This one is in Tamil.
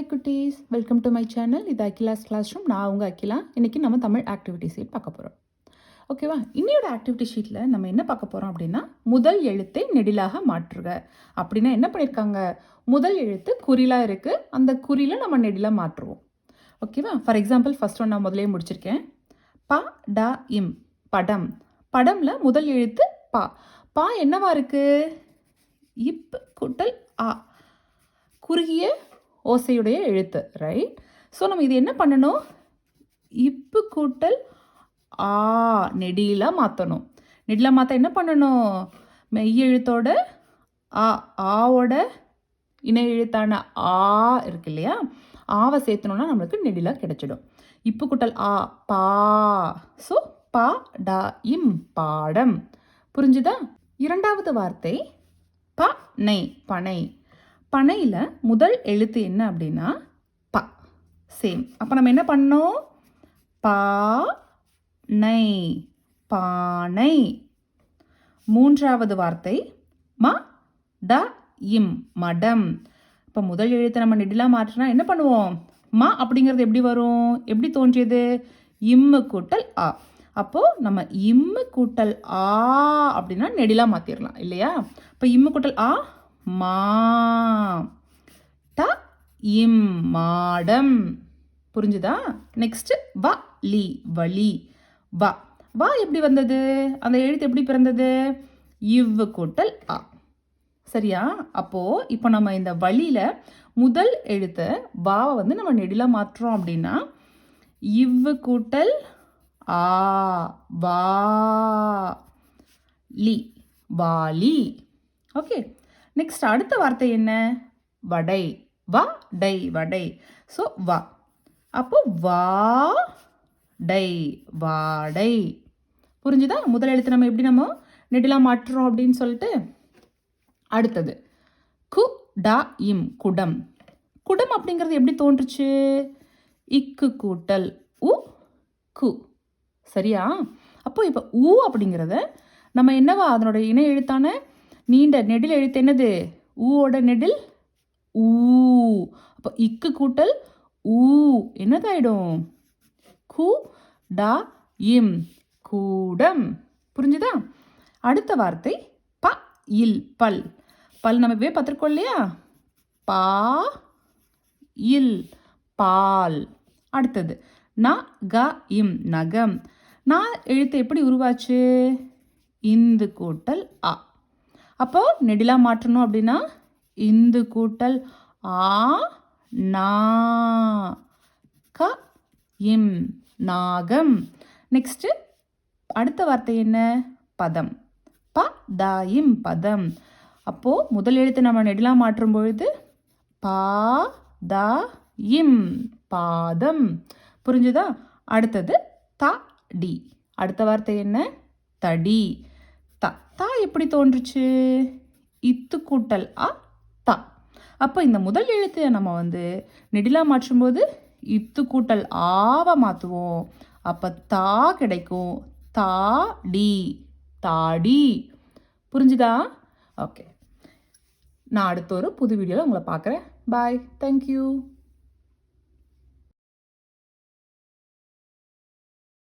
குட்டீஸ். வெல்கம் டு மை சேனல் இது அகிலாஸ் கிளாஸ் ரூம் நான் உங்கள் அகிலா. இன்றைக்கி நம்ம தமிழ் ஆக்டிவிட்டி ஷீட் பார்க்க போகிறோம் ஓகேவா இன்னையோட ஆக்டிவிட்டி ஷீட்டில் நம்ம என்ன பார்க்க போகிறோம் அப்படின்னா முதல் எழுத்தை நெடிலாக மாற்றுக. அப்படின்னா என்ன பண்ணியிருக்காங்க முதல் எழுத்து குறிலாக இருக்குது அந்த குறில நம்ம நெடிலாக மாற்றுவோம். ஓகேவா ஃபார் எக்ஸாம்பிள் ஃபஸ்ட் ஒன் நான் முதலே முடிச்சிருக்கேன். ப ட இம். படம். படம்ல முதல் எழுத்து பா. பா என்னவா இருக்குது இப் கூட்டல் ஆ. குறுகிய ஓசையுடைய எழுத்து ரைட் ஸோ நம்ம இது என்ன பண்ணணும்? இப்பு கூட்டல் ஆ நெடியில் மாற்றணும் நெடியில் மாற்ற என்ன பண்ணணும்? மெய் எழுத்தோட ஆ ஆவோட இணை எழுத்தான ஆ இருக்கு இல்லையா? ஆவை சேர்த்தணும்னா நம்மளுக்கு நெடில கிடைச்சிடும். இப்பு கூட்டல் ஆ பா. ஸோ பா டா இம் பாடம். புரிஞ்சுதா? இரண்டாவது வார்த்தை ப பனை. பனையில் முதல் எழுத்து என்ன அப்படின்னா ப. சேம் அப்போ நம்ம என்ன பண்ணோம்? பா நை பானை. மூன்றாவது வார்த்தை ம ட இம் மடம். இப்போ முதல் எழுத்தை நம்ம நெடிலாக மாற்றினா என்ன பண்ணுவோம்? ம அப்படிங்கிறது எப்படி வரும்? எப்படி தோன்றியது? இம்மு கூட்டல் ஆ. அப்போது நம்ம இம்மு கூட்டல் ஆ அப்படின்னா நெடிலாக மாற்றிடலாம் இல்லையா? இப்போ இம்மு கூட்டல் ஆ மா த இம் மாடம். புரிஞ்சுதா? நெக்ஸ்ட் வ லி வலி. வா. வா எப்படி வந்தது? அந்த எழுத்து எப்படி பிறந்தது? இவ் கூட்டல் ஆ சரியா? அப்போது இப்போ நம்ம இந்த வழியில் முதல் எழுத்தை வாவை வந்து நம்ம நெடில மாற்றுறோம் அப்படின்னா இவ் கூட்டல் ஆ வா லி வாலி ஓகே? நெக்ஸ்ட் அடுத்த வார்த்தை என்ன? வடை. வா டை வடை. ஸோ வா. அப்போ வா டை வாடை. புரிஞ்சுதா? முதல் எழுத்து நம்ம எப்படி நம்ம நெடிலாம் மாற்றுறோம் அப்படின்னு சொல்லிட்டு அடுத்தது. கு டா இம் குடம். குடம் அப்படிங்கிறது எப்படி தோன்றுச்சு? இக்கு கூட்டல். உ கு. சரியா? அப்போ இப்போ ஊ அப்படிங்கிறத நம்ம என்னவா அதனோட இணை எழுத்தான நீண்ட நெடில் எழுத்து என்னது? ஊவோட நெடில்? ஊ. அப்போ இக்கு கூட்டல் ஊ. என்னதாயிடும்? கு டா இம். கூடம். புரிஞ்சுதா? அடுத்த வார்த்தை ப இல் பல். பல் நம்ம இப்பவே பார்த்துருக்கோம் இல்லையா? பா இல் பால். அடுத்தது ந க இம் நகம். நான் எழுத்து எப்படி உருவாச்சு? இந்து கூட்டல் அ. அப்போ நெடிலாக மாற்றணும் அப்படின்னா இந்து கூட்டல் ஆ நா க இம் நாகம். நெக்ஸ்ட்டு அடுத்த வார்த்தை என்ன? பதம். ப த இம் பதம். அப்போது முதல் எழுத்து நம்ம நெடிலாக மாற்றும் பொழுது பா த இம் பாதம். புரிஞ்சுதா? அடுத்தது த டி. அடுத்த வார்த்தை என்ன? தடி த. தா எப்படி தோன்றுச்சு? இத்து கூட்டல் அ த. அப்போ இந்த முதல் எழுத்தை நம்ம வந்து நெடிலா மாற்றும்போது இத்து கூட்டல் ஆவ மாற்றுவோம் அப்போ தா கிடைக்கும். தா டி தாடி. புரிஞ்சுதா? ஓகே. நான் அடுத்த ஒரு புது வீடியோவில் உங்களை பார்க்குறேன். Bye thank you